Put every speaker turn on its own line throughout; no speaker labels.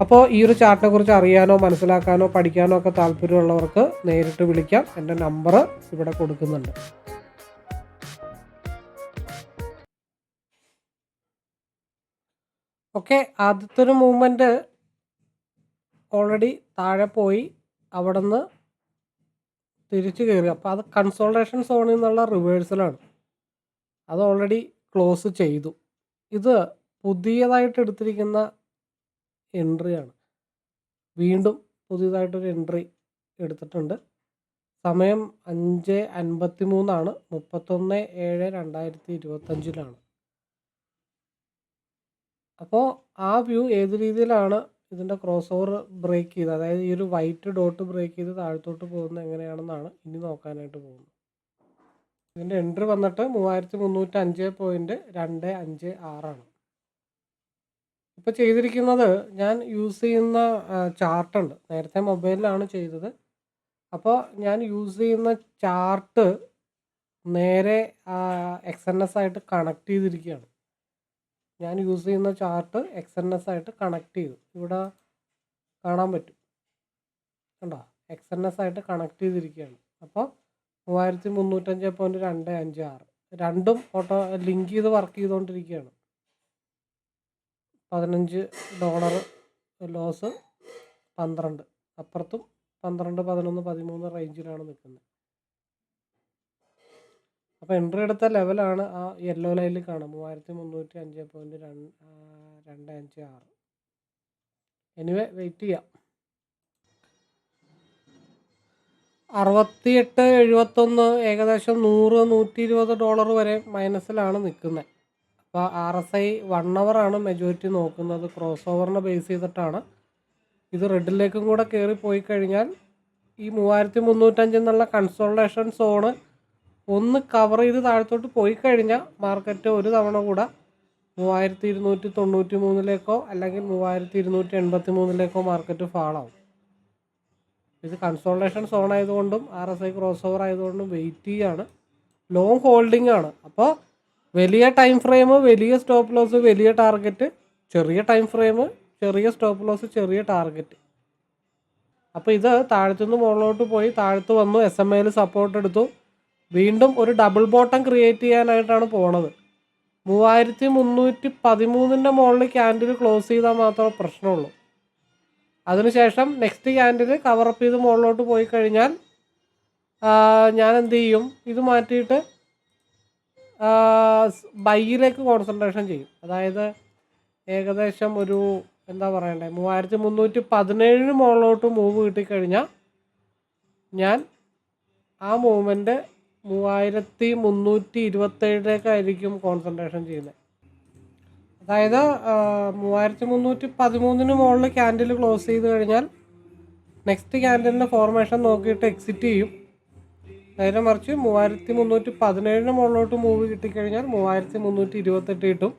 അപ്പോൾ ഈ ഒരു ചാർട്ടിനെ കുറിച്ച് അറിയാനോ മനസ്സിലാക്കാനോ പഠിക്കാനോ ഒക്കെ താല്പര്യമുള്ളവർക്ക് നേരിട്ട് വിളിക്കാം. എന്റെ നമ്പർ ഇവിടെ കൊടുക്കുന്നുണ്ട്. ഓക്കെ ആദ്യത്തെ ഒരു മൂവ്മെന്റ് ഓൾറെഡി താഴെ പോയി. അവിടെ നിന്ന് തിരിച്ചു കയറി. അപ്പോൾ അത് കൺസോൾട്ടേഷൻ സോണിൽ നിന്നുള്ള റിവേഴ്സലാണ്. അത് ഓൾറെഡി ക്ലോസ് ചെയ്തു. ഇത് പുതിയതായിട്ട് എടുത്തിരിക്കുന്ന എൻട്രിയാണ് വീണ്ടും പുതിയതായിട്ടൊരു എൻട്രി എടുത്തിട്ടുണ്ട്. സമയം അഞ്ച് അൻപത്തി മൂന്നാണ് മുപ്പത്തൊന്ന് ഏഴ് രണ്ടായിരത്തി ഇരുപത്തഞ്ചിലാണ് അപ്പോൾ ആ വ്യൂ ഏത് രീതിയിലാണ് ഇതിന്റെ ക്രോസ് ഓവർ ബ്രേക്ക് ചെയ്ത് അതായത് ഈ ഒരു വൈറ്റ് ഡോട്ട് ബ്രേക്ക് ചെയ്ത് താഴത്തോട്ട് പോകുന്നത് എങ്ങനെയാണെന്നാണ് ഇനി നോക്കാനായിട്ട് പോകുന്നത്. ഇതിന്റെ എൻട്രി വന്നിട്ട് മൂവായിരത്തി മുന്നൂറ്റി അഞ്ച് പോയിന്റ് രണ്ട് അഞ്ച് ആറാണ് ഇപ്പോൾ ചെയ്തിരിക്കുന്നത് ഞാൻ യൂസ് ചെയ്യുന്ന ചാർട്ടുണ്ട്. നേരത്തെ മൊബൈലിലാണ് ചെയ്തത്. അപ്പോൾ ഞാൻ യൂസ് ചെയ്യുന്ന ചാർട്ട് നേരെ എക്സ് എൻ എസ് ആയിട്ട് കണക്ട് ചെയ്തിരിക്കുകയാണ്. ഞാൻ യൂസ് ചെയ്യുന്ന ചാർട്ട് എക്സ് എൻ എസ് ആയിട്ട് കണക്ട് ചെയ്തു. ഇവിടെ കാണാൻ പറ്റും. കണ്ടോ? എക്സ് എൻ എസ് ആയിട്ട് കണക്ട് ചെയ്തിരിക്കുകയാണ്. അപ്പോൾ മൂവായിരത്തി മുന്നൂറ്റഞ്ച് പോയിന്റ് രണ്ട് അഞ്ച് ആറ്. രണ്ടും ഓട്ടോ ലിങ്ക് ചെയ്ത് വർക്ക് ചെയ്തുകൊണ്ടിരിക്കുകയാണ്. പതിനഞ്ച് ഡോളർ ലോസ് പന്ത്രണ്ട്. അപ്പുറത്തും പന്ത്രണ്ട് പതിനൊന്ന് പതിമൂന്ന് റേഞ്ചിലാണ് നിൽക്കുന്നത്. അപ്പോൾ എൻട്രി എടുത്ത ലെവലാണ് ആ യെല്ലോ ലൈനിൽ കാണാം മൂവായിരത്തി മുന്നൂറ്റി അഞ്ച് പോയിന്റ് രണ്ട് രണ്ട് അഞ്ച് ആറ്. എനിവേ വെയിറ്റ് ചെയ്യാം. അറുപത്തിയെട്ട് എഴുപത്തൊന്ന് ഏകദേശം നൂറ് നൂറ്റി ഇരുപത് ഡോളർ വരെ മൈനസിലാണ് നിൽക്കുന്നത്. അപ്പോൾ ആർ എസ് ഐ വൺ ആണ് മെജോറിറ്റി നോക്കുന്നത്. ക്രോസ് ഓവറിനെ ബേസ് ചെയ്തിട്ടാണ്. ഇത് റെഡിലേക്കും കൂടെ കയറി പോയി കഴിഞ്ഞാൽ ഈ മൂവായിരത്തി മുന്നൂറ്റഞ്ച് എന്നുള്ള കൺസോൾട്ടേഷൻ സോണ് ഒന്ന് കവർ ചെയ്ത് താഴത്തോട്ട് പോയി കഴിഞ്ഞാൽ മാർക്കറ്റ് ഒരു തവണ കൂടെ മൂവായിരത്തി ഇരുന്നൂറ്റി തൊണ്ണൂറ്റി മൂന്നിലേക്കോ അല്ലെങ്കിൽ മൂവായിരത്തി ഇരുന്നൂറ്റി എൺപത്തി മൂന്നിലേക്കോ മാർക്കറ്റ് ഫാളാവും ഇത് കൺസോൾട്ടേഷൻ സോൺ ആയതുകൊണ്ടും R S I cross over ആയതുകൊണ്ടും വെയിറ്റ് ചെയ്യാണ്. ലോങ് ഹോൾഡിംഗ് ആണ്. അപ്പോൾ വലിയ ടൈം ഫ്രെയിം വലിയ സ്റ്റോപ്പ് ലോസ് വലിയ ടാർഗറ്റ് ചെറിയ ടൈം ഫ്രെയിം ചെറിയ സ്റ്റോപ്പ് ലോസ് ചെറിയ ടാർഗറ്റ് അപ്പോൾ ഇത് താഴത്തുനിന്ന് മുകളിലോട്ട് പോയി താഴത്ത് വന്നു എസ് എം ഐയിൽ സപ്പോർട്ട് എടുത്തു. വീണ്ടും ഒരു ഡബിൾ ബോട്ടം ക്രിയേറ്റ് ചെയ്യാനായിട്ടാണ് പോണത്. മൂവായിരത്തി മുന്നൂറ്റി പതിമൂന്നിന്റെ മുകളിൽ ക്യാൻഡിൽ ക്ലോസ് ചെയ്താൽ മാത്രമേ പ്രശ്നമുള്ളൂ. അതിനുശേഷം നെക്സ്റ്റ് ക്യാൻഡിൽ കവറപ്പ് ചെയ്ത് മുകളിലോട്ട് പോയി കഴിഞ്ഞാൽ ഞാൻ എന്ത് ചെയ്യും? ഇത് മാറ്റിയിട്ട് ബൈയിലേക്ക് കോൺസെൻട്രേഷൻ ചെയ്യും. അതായത് ഏകദേശം ഒരു എന്താ പറയണ്ടേ മൂവായിരത്തി മുന്നൂറ്റി പതിനേഴിന് മുകളിലോട്ട് മൂവ് കിട്ടിക്കഴിഞ്ഞാൽ ഞാൻ ആ മൂവ്മെന്റ് മൂവായിരത്തി മുന്നൂറ്റി ഇരുപത്തേഴിലേക്കായിരിക്കും കോൺസെൻട്രേഷൻ ചെയ്യുന്നത് അതായത് മൂവായിരത്തി മുന്നൂറ്റി പതിമൂന്നിന് മുകളിൽ ക്യാൻഡിൽ ക്ലോസ് ചെയ്ത് കഴിഞ്ഞാൽ നെക്സ്റ്റ് ക്യാൻഡിലിന്റെ ഫോർമേഷൻ നോക്കിയിട്ട് എക്സിറ്റ് ചെയ്യും. നേരെ മറിച്ച് മൂവായിരത്തി മുന്നൂറ്റി പതിനേഴിന് മുകളിലോട്ട് മൂവ് കിട്ടിക്കഴിഞ്ഞാൽ മൂവായിരത്തി മുന്നൂറ്റി ഇരുപത്തെട്ട് കിട്ടും.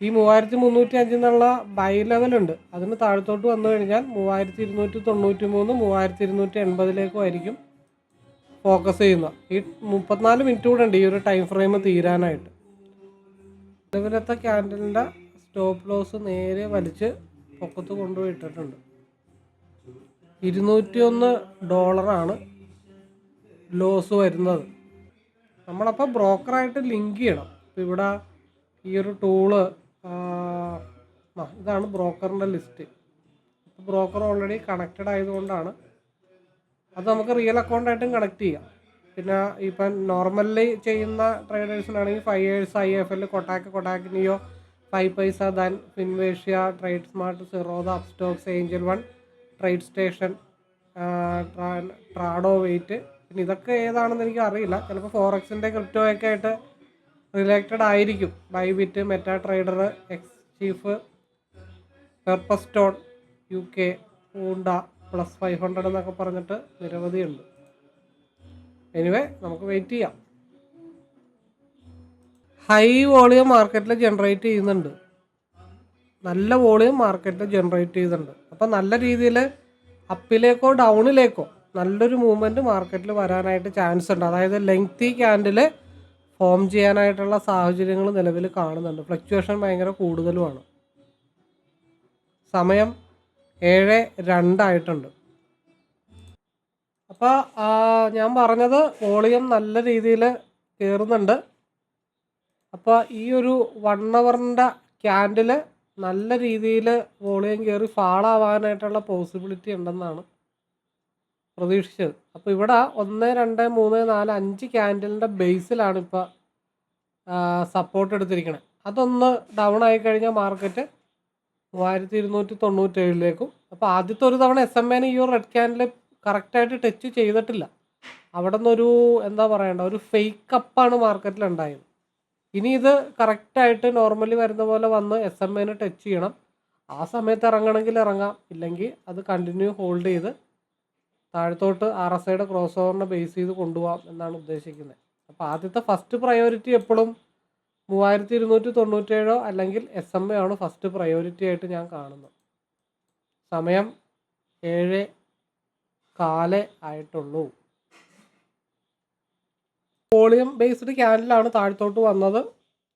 ഈ മൂവായിരത്തി മുന്നൂറ്റി അഞ്ചിൽ നിന്നുള്ള ബൈ ലെവലുണ്ട് അതിന് താഴത്തോട്ട് വന്നു കഴിഞ്ഞാൽ മൂവായിരത്തി ഇരുന്നൂറ്റി തൊണ്ണൂറ്റി മൂന്ന് മൂവായിരത്തി ഇരുന്നൂറ്റി എൺപതിലേക്കും ആയിരിക്കും ഫോക്കസ് ചെയ്യുന്നത് ഈ മുപ്പത്തിനാല് മിനിറ്റ് കൂടെ ഉണ്ട് ഈ ഒരു ടൈം ഫ്രെയിം തീരാനായിട്ട്. നിലവിലത്തെ ക്യാൻഡലിന്റെ സ്റ്റോപ്പ് ലോസ് നേരെ വലിച്ച് പൊക്കത്ത് കൊണ്ടുപോയി ഇട്ടിട്ടുണ്ട് ഇരുന്നൂറ്റി ഒന്ന് ഡോളറാണ് ലോസ് വരുന്നത്. നമ്മളപ്പോൾ ബ്രോക്കറായിട്ട് ലിങ്ക് ചെയ്യണം. അപ്പോൾ ഇവിടെ ഈ ഒരു ടൂൾ ഇതാണ് ബ്രോക്കറിന്റെ ലിസ്റ്റ് ബ്രോക്കർ ഓൾറെഡി കണക്റ്റഡ് ആയതുകൊണ്ടാണ് അത് നമുക്ക് റിയൽ അക്കൗണ്ടായിട്ടും കണക്ട് ചെയ്യാം. പിന്നെ ഇപ്പം നോർമലി ചെയ്യുന്ന ട്രേഡേഴ്സിനാണെങ്കിൽ five years I F L Kotak Kotak neo five paisa Dhan Finvasia trade smart Zerodha Upstox angel one trade station ട്രാഡോ wait പിന്നെ ഇതൊക്കെ ഏതാണെന്ന് എനിക്ക് അറിയില്ല. ചിലപ്പോൾ ഫോറക്സിന്റെ ക്രിപ്റ്റോ ഒക്കെ ആയിട്ട് റിലേറ്റഡ് ആയിരിക്കും. Bybit meta trader X chief പെർപ്പസ്റ്റോൺ U K ഊണ്ട plus five hundred എന്നൊക്കെ പറഞ്ഞിട്ട് നിരവധിയുണ്ട്. എനിവേ നമുക്ക് വെയിറ്റ് ചെയ്യാം. ഹൈ വോളിയം മാർക്കറ്റിൽ ജനറേറ്റ് ചെയ്യുന്നുണ്ട്. നല്ല വോളിയം മാർക്കറ്റിൽ ജനറേറ്റ് ചെയ്യുന്നുണ്ട്. അപ്പം നല്ല രീതിയിൽ അപ്പിലേക്കോ ഡൗണിലേക്കോ നല്ലൊരു മൂവ്മെന്റ് മാർക്കറ്റിൽ വരാനായിട്ട് ചാൻസ് ഉണ്ട്. അതായത് ലെങ്തി ക്യാൻഡിൽ ഫോം ചെയ്യാനായിട്ടുള്ള സാഹചര്യങ്ങൾ നിലവിൽ കാണുന്നുണ്ട്. ഫ്ലക്ച്വേഷൻ ഭയങ്കര കൂടുതലുമാണ്. സമയം ഏഴ് രണ്ടായിട്ടുണ്ട്. അപ്പോൾ ഞാൻ പറഞ്ഞത് വോളിയം നല്ല രീതിയിൽ കയറുന്നുണ്ട് അപ്പോൾ ഈ ഒരു വൺ അവറിന്റെ ക്യാൻഡിൽ നല്ല രീതിയിൽ വോളിയം കയറി ഫാളാവാനായിട്ടുള്ള പോസിബിലിറ്റി ഉണ്ടെന്നാണ് പ്രതീക്ഷിച്ചത്. അപ്പോൾ ഇവിടെ ഒന്ന് രണ്ട് മൂന്ന് നാല് അഞ്ച് ക്യാൻഡലിന്റെ ബേസിലാണ് ഇപ്പോൾ സപ്പോർട്ട് എടുത്തിരിക്കുന്നത് അതൊന്ന് ഡൗൺ ആയി കഴിഞ്ഞാൽ മാർക്കറ്റ് മൂവായിരത്തി ഇരുന്നൂറ്റി തൊണ്ണൂറ്റേഴിലേക്കും. അപ്പോൾ ആദ്യത്തെ ഒരു തവണ എസ് എം ഈ ഒരു റെഡ് ക്യാൻഡിൽ കറക്റ്റായിട്ട് ടച്ച് ചെയ്തിട്ടില്ല. അവിടെ നിന്നൊരു എന്താ പറയണ്ട ഒരു ഫേക്ക് അപ്പാണ് മാർക്കറ്റിൽ ഉണ്ടായത്. ഇനി ഇത് കറക്റ്റായിട്ട് നോർമലി വരുന്ന പോലെ വന്ന് എസ് എം ടച്ച് ചെയ്യണം. ആ സമയത്ത് ഇറങ്ങണമെങ്കിൽ ഇറങ്ങാം. ഇല്ലെങ്കിൽ അത് കണ്ടിന്യൂ ഹോൾഡ് ചെയ്ത് താഴത്തോട്ട് ആർ എസ് ഐയുടെ ക്രോസ് ഓവറിനെ ബേസ് ചെയ്ത് കൊണ്ടുപോകാം എന്നാണ് ഉദ്ദേശിക്കുന്നത്. അപ്പോൾ ആദ്യത്തെ ഫസ്റ്റ് പ്രയോറിറ്റി എപ്പോഴും മൂവായിരത്തി ഇരുന്നൂറ്റി തൊണ്ണൂറ്റേഴോ അല്ലെങ്കിൽ എസ് എം എ ആണ് ഫസ്റ്റ് പ്രയോറിറ്റി ആയിട്ട് ഞാൻ കാണുന്നത്. സമയം ഏഴ് കാൽ ആയിട്ടുള്ളൂ. വോളിയം ബേസ്ഡ് ക്യാനലാണ് താഴത്തോട്ട് വന്നത്.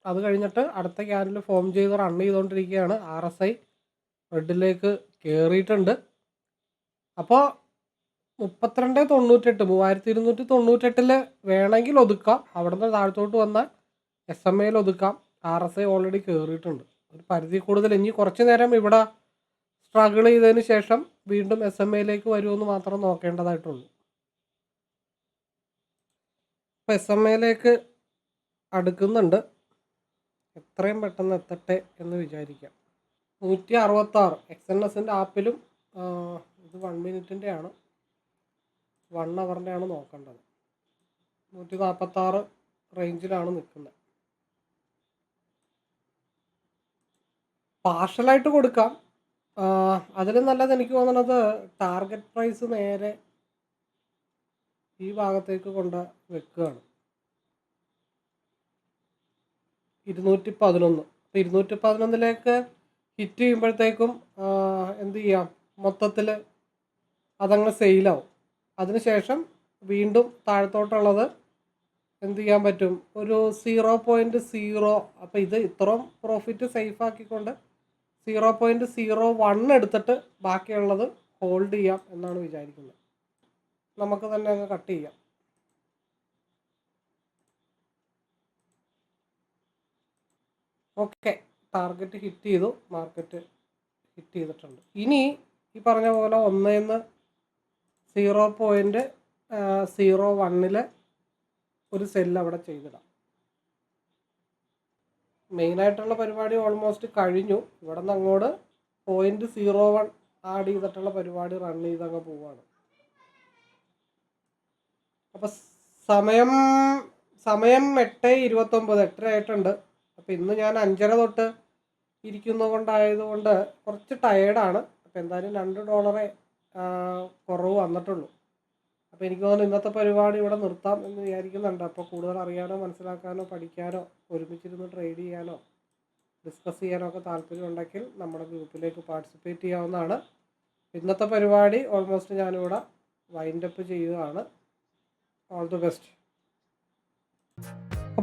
അത് കഴിഞ്ഞിട്ട് അടുത്ത ക്യാനൽ ഫോം ചെയ്ത് റൺ ചെയ്തുകൊണ്ടിരിക്കുകയാണ് ആർ എസ് ഐ റെഡിലേക്ക് കയറിയിട്ടുണ്ട് അപ്പോൾ മുപ്പത്തിരണ്ട് തൊണ്ണൂറ്റെട്ട് മൂവായിരത്തി ഇരുന്നൂറ്റി തൊണ്ണൂറ്റെട്ടിൽ വേണമെങ്കിൽ ഒതുക്കാം. അവിടെ നിന്ന് താഴത്തോട്ട് വന്നാൽ എസ് എം എയിൽ ഒതുക്കാം. ആർ എസ് ഐ ഓൾറെഡി കയറിയിട്ടുണ്ട് ഒരു പരിധി കൂടുതൽ. ഇനി കുറച്ച് നേരം ഇവിടെ സ്ട്രഗിൾ ചെയ്തതിന് ശേഷം വീണ്ടും എസ് എം എയിലേക്ക് വരുമെന്ന് മാത്രം നോക്കേണ്ടതായിട്ടുള്ളൂ. ഇപ്പം എസ് എം എയിലേക്ക് അടുക്കുന്നുണ്ട്. എത്രയും പെട്ടെന്ന് എത്തട്ടെ എന്ന് വിചാരിക്കാം. നൂറ്റി അറുപത്താറ് എക്സ് എൻ എസിന്റെ ആപ്പിലും ഇത് വൺ മിനിറ്റിന്റെ ആണ്. വൺ അവറിന്റെ ആണ് നോക്കേണ്ടത്. നൂറ്റി നാൽപ്പത്താറ് റേഞ്ചിലാണ് നിൽക്കുന്നത്. പാർഷ്യലായിട്ട് കൊടുക്കാം. അതിൽ നല്ലത് എനിക്ക് തോന്നുന്നത് ടാർഗറ്റ് പ്രൈസ് നേരെ ഈ ഭാഗത്തേക്ക് കൊണ്ട് വെക്കുകയാണ്. ഇരുന്നൂറ്റി പതിനൊന്ന് അപ്പോൾ ഇരുന്നൂറ്റി പതിനൊന്നിലേക്ക് ഹിറ്റ് ചെയ്യുമ്പോഴത്തേക്കും എന്ത് ചെയ്യാം? മൊത്തത്തിൽ അതങ്ങ് സെയിലാവും അതിനുശേഷം വീണ്ടും താഴത്തോട്ടുള്ളത് എന്ത് ചെയ്യാൻ പറ്റും? ഒരു സീറോ പോയിന്റ് സീറോ. അപ്പോൾ ഇത് ഇത്രയും പ്രോഫിറ്റ് സേഫ് ആക്കിക്കൊണ്ട് സീറോ പോയിന്റ് സീറോ വൺ എടുത്തിട്ട് ബാക്കിയുള്ളത് ഹോൾഡ് ചെയ്യാം എന്നാണ് വിചാരിക്കുന്നത്. നമുക്ക് തന്നെ അങ്ങ് കട്ട് ചെയ്യാം. ഓക്കെ ടാർഗറ്റ് ഹിറ്റ് ചെയ്തു. മാർക്കറ്റ് ഹിറ്റ് ചെയ്തിട്ടുണ്ട്. ഇനി ഈ പറഞ്ഞ പോലെ ഒന്നേന്ന് സീറോ പോയിന്റ് സീറോ വണ്ണിൽ ഒരു സെല്ല് അവിടെ ചെയ്തിടാം. മെയിനായിട്ടുള്ള പരിപാടി ഓൾമോസ്റ്റ് കഴിഞ്ഞു. ഇവിടെ നിന്ന് അങ്ങോട്ട് പോയിന്റ് സീറോ വൺ ആഡ് ചെയ്തിട്ടുള്ള പരിപാടി റൺ ചെയ്തങ്ങ് പോവാണ്. അപ്പം സമയം സമയം എട്ട് ഇരുപത്തൊമ്പത് എട്ടര ആയിട്ടുണ്ട്. അപ്പം ഇന്ന് ഞാൻ അഞ്ചര തൊട്ട് ഇരിക്കുന്നത് കൊണ്ടായതുകൊണ്ട് കുറച്ച് ടയേർഡാണ് അപ്പം എന്തായാലും രണ്ട് ഡോളറെ കുറവ് വന്നിട്ടുള്ളൂ. അപ്പോൾ എനിക്ക് തോന്നുന്നു ഇന്നത്തെ പരിപാടി ഇവിടെ നിർത്താം എന്ന് വിചാരിക്കുന്നുണ്ട്. അപ്പോൾ കൂടുതൽ അറിയാനോ മനസ്സിലാക്കാനോ പഠിക്കാനോ ഒരുമിച്ചിരുന്ന് ട്രേഡ് ചെയ്യാനോ ഡിസ്കസ് ചെയ്യാനോ ഒക്കെ താല്പര്യം ഉണ്ടെങ്കിൽ നമ്മുടെ ഗ്രൂപ്പിലേക്ക് പാർട്ടിസിപ്പേറ്റ് ചെയ്യാവുന്നതാണ്. ഇന്നത്തെ പരിപാടി ഓൾമോസ്റ്റ് ഞാനിവിടെ വൈൻഡപ്പ് ചെയ്യുകയാണ്. All the best